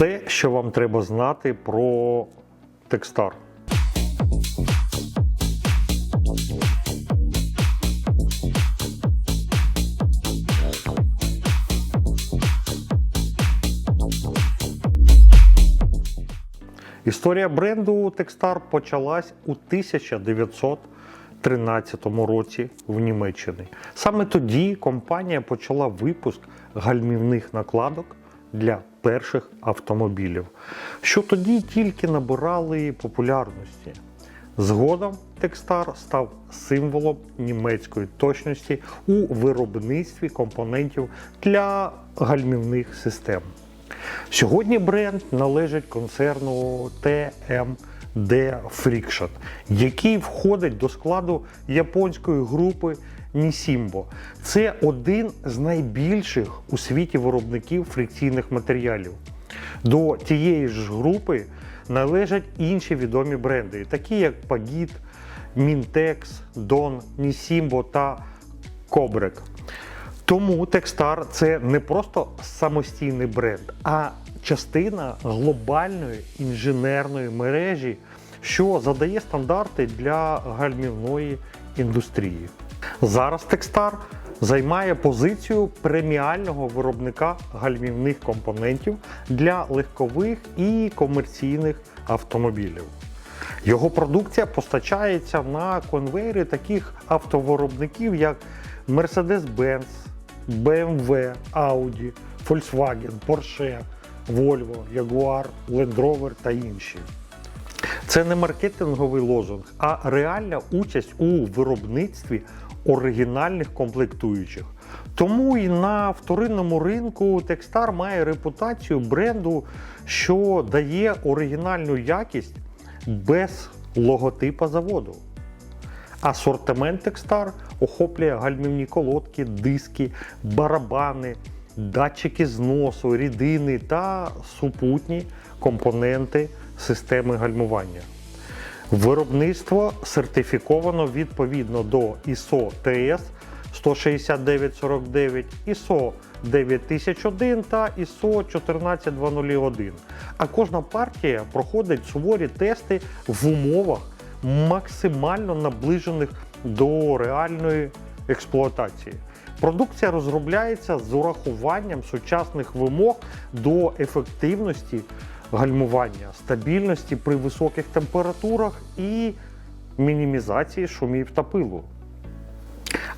Все, що вам треба знати про Текстар. Історія бренду Текстар почалась у 1913 році в Німеччині. Саме тоді компанія почала випуск гальмівних накладок для перших автомобілів, що тоді тільки набирали популярності. Згодом Текстар став символом німецької точності у виробництві компонентів для гальмівних систем. Сьогодні бренд належить концерну TMD Friction, який входить до складу японської групи Nissimo. Це один з найбільших у світі виробників фрикційних матеріалів. До тієї ж групи належать інші відомі бренди, такі як Pagid, Mintex, Don, Nissimo та Kobrek. Тому Techstar це не просто самостійний бренд, а частина глобальної інженерної мережі, що задає стандарти для гальмівної індустрії. Зараз Techstar займає позицію преміального виробника гальмівних компонентів для легкових і комерційних автомобілів. Його продукція постачається на конвейери таких автовиробників, як Mercedes-Benz, BMW, Audi, Volkswagen, Porsche, Volvo, Jaguar, Land Rover та інші. Це не маркетинговий лозунг, а реальна участь у виробництві оригінальних комплектуючих. Тому і на вторинному ринку Techstar має репутацію бренду, що дає оригінальну якість без логотипа заводу. Асортимент Techstar охоплює гальмівні колодки, диски, барабани, датчики зносу, рідини та супутні компоненти системи гальмування. Виробництво сертифіковано відповідно до ISO TS 16949, ISO 9001 та ISO 14201. А кожна партія проходить суворі тести в умовах максимально наближених до реальної експлуатації. Продукція розробляється з урахуванням сучасних вимог до ефективності гальмування, стабільності при високих температурах і мінімізації шумів та пилу.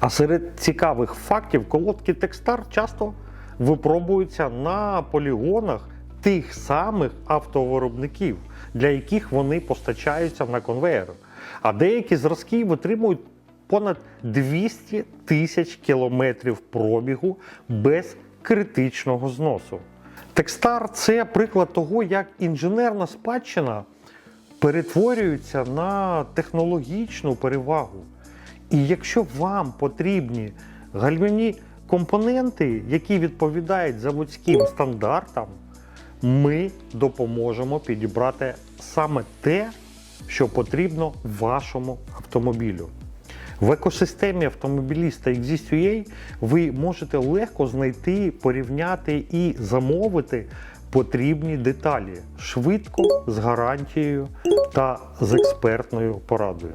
А серед цікавих фактів колодки Текстар часто випробуються на полігонах тих самих автовиробників, для яких вони постачаються на конвейер. А деякі зразки витримують понад 200 тисяч кілометрів пробігу без критичного зносу. Текстар це приклад того, як інженерна спадщина перетворюється на технологічну перевагу. І якщо вам потрібні гальмівні компоненти, які відповідають заводським стандартам, ми допоможемо підібрати саме те, що потрібно вашому автомобілю. В екосистемі автомобіліста Exist.ua ви можете легко знайти, порівняти і замовити потрібні деталі швидко, з гарантією та з експертною порадою.